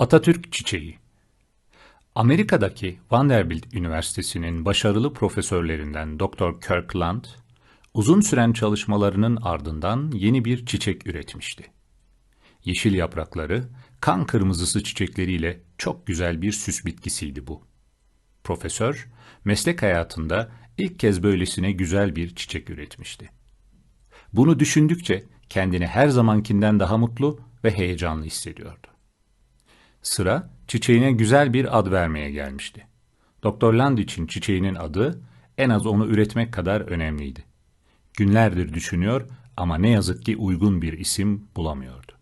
Atatürk Çiçeği Amerika'daki Vanderbilt Üniversitesi'nin başarılı profesörlerinden Dr. Kirkland, uzun süren çalışmalarının ardından yeni bir çiçek üretmişti. Yeşil yaprakları, kan kırmızısı çiçekleriyle çok güzel bir süs bitkisiydi bu. Profesör, meslek hayatında ilk kez böylesine güzel bir çiçek üretmişti. Bunu düşündükçe kendini her zamankinden daha mutlu ve heyecanlı hissediyordu. Sıra çiçeğine güzel bir ad vermeye gelmişti. Doktor Land için çiçeğinin adı en az onu üretmek kadar önemliydi. Günlerdir düşünüyor ama ne yazık ki uygun bir isim bulamıyordu.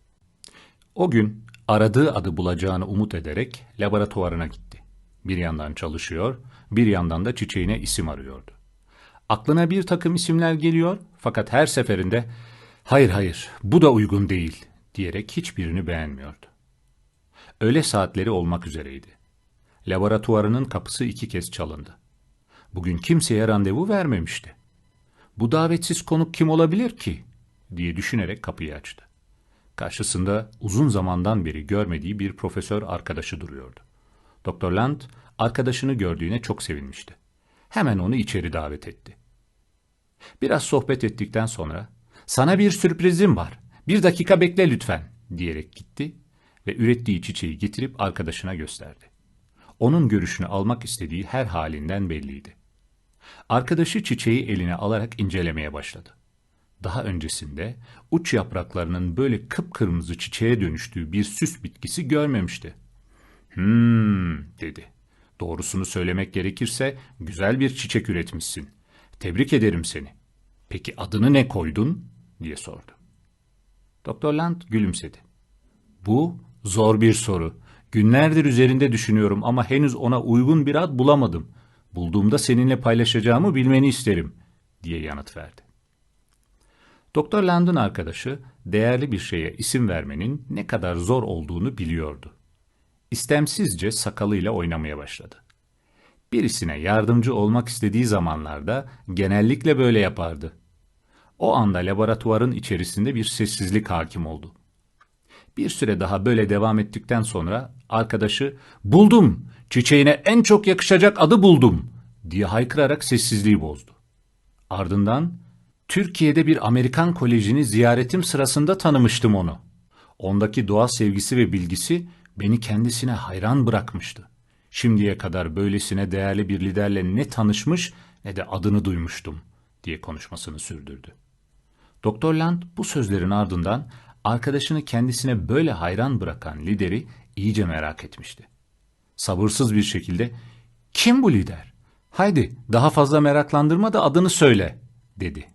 O gün aradığı adı bulacağını umut ederek laboratuvarına gitti. Bir yandan çalışıyor, bir yandan da çiçeğine isim arıyordu. Aklına bir takım isimler geliyor fakat her seferinde hayır hayır bu da uygun değil diyerek hiçbirini beğenmiyordu. Öğle saatleri olmak üzereydi. Laboratuvarının kapısı iki kez çalındı. Bugün kimseye randevu vermemişti. Bu davetsiz konuk kim olabilir ki? diye düşünerek kapıyı açtı. Karşısında uzun zamandan beri görmediği bir profesör arkadaşı duruyordu. Doktor Land arkadaşını gördüğüne çok sevinmişti. Hemen onu içeri davet etti. Biraz sohbet ettikten sonra sana bir sürprizim var. Bir dakika bekle lütfen diyerek gitti ve ürettiği çiçeği getirip arkadaşına gösterdi. Onun görüşünü almak istediği her halinden belliydi. Arkadaşı çiçeği eline alarak incelemeye başladı. Daha öncesinde uç yapraklarının böyle kıpkırmızı çiçeğe dönüştüğü bir süs bitkisi görmemişti. Hmm dedi. Doğrusunu söylemek gerekirse güzel bir çiçek üretmişsin. Tebrik ederim seni. Peki adını ne koydun? diye sordu. Doktor Land gülümsedi. Bu zor bir soru. Günlerdir üzerinde düşünüyorum ama henüz ona uygun bir ad bulamadım. Bulduğumda seninle paylaşacağımı bilmeni isterim, diye yanıt verdi. Doktor Land'ın arkadaşı değerli bir şeye isim vermenin ne kadar zor olduğunu biliyordu. İstemsizce sakalıyla oynamaya başladı. Birisine yardımcı olmak istediği zamanlarda genellikle böyle yapardı. O anda laboratuvarın içerisinde bir sessizlik hakim oldu. Bir süre daha böyle devam ettikten sonra arkadaşı "Buldum! Çiçeğine en çok yakışacak adı buldum!" diye haykırarak sessizliği bozdu. Ardından Türkiye'de bir Amerikan kolejini ziyaretim sırasında tanımıştım onu. Ondaki doğa sevgisi ve bilgisi beni kendisine hayran bırakmıştı. Şimdiye kadar böylesine değerli bir liderle ne tanışmış ne de adını duymuştum diye konuşmasını sürdürdü. Doktor Land bu sözlerin ardından arkadaşını kendisine böyle hayran bırakan lideri iyice merak etmişti. Sabırsız bir şekilde kim bu lider? Haydi daha fazla meraklandırma da adını söyle dedi.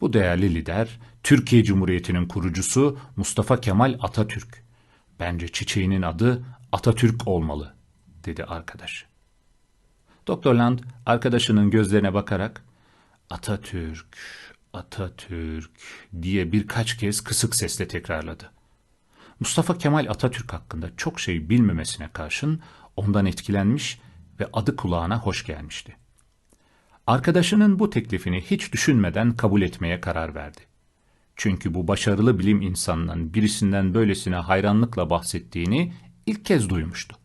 Bu değerli lider Türkiye Cumhuriyeti'nin kurucusu Mustafa Kemal Atatürk. Bence çiçeğinin adı Atatürk olmalı dedi arkadaş. Doktor Land arkadaşının gözlerine bakarak Atatürk, Atatürk diye birkaç kez kısık sesle tekrarladı. Mustafa Kemal Atatürk hakkında çok şey bilmemesine karşın ondan etkilenmiş ve adı kulağına hoş gelmişti. Arkadaşının bu teklifini hiç düşünmeden kabul etmeye karar verdi. Çünkü bu başarılı bilim insanının birisinden böylesine hayranlıkla bahsettiğini ilk kez duymuştu.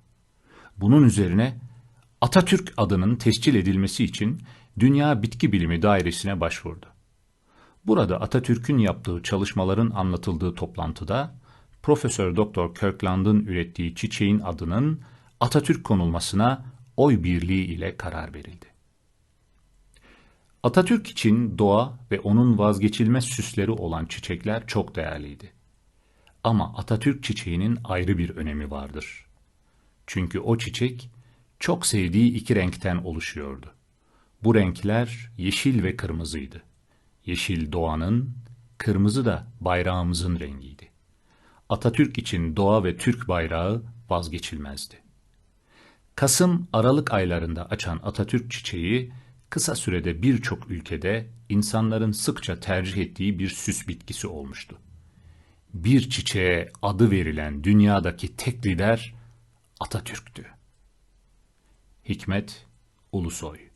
Bunun üzerine Atatürk adının tescil edilmesi için Dünya Bitki Bilimi Dairesi'ne başvurdu. Burada Atatürk'ün yaptığı çalışmaların anlatıldığı toplantıda Profesör Doktor Kirkland'ın ürettiği çiçeğin adının Atatürk konulmasına oy birliği ile karar verildi. Atatürk için doğa ve onun vazgeçilmez süsleri olan çiçekler çok değerliydi. Ama Atatürk çiçeğinin ayrı bir önemi vardır. Çünkü o çiçek çok sevdiği iki renkten oluşuyordu. Bu renkler yeşil ve kırmızıydı. Yeşil doğanın, kırmızı da bayrağımızın rengiydi. Atatürk için doğa ve Türk bayrağı vazgeçilmezdi. Kasım-Aralık aylarında açan Atatürk çiçeği kısa sürede birçok ülkede insanların sıkça tercih ettiği bir süs bitkisi olmuştu. Bir çiçeğe adı verilen dünyadaki tek lider Atatürk'tü. Hikmet Ulusoy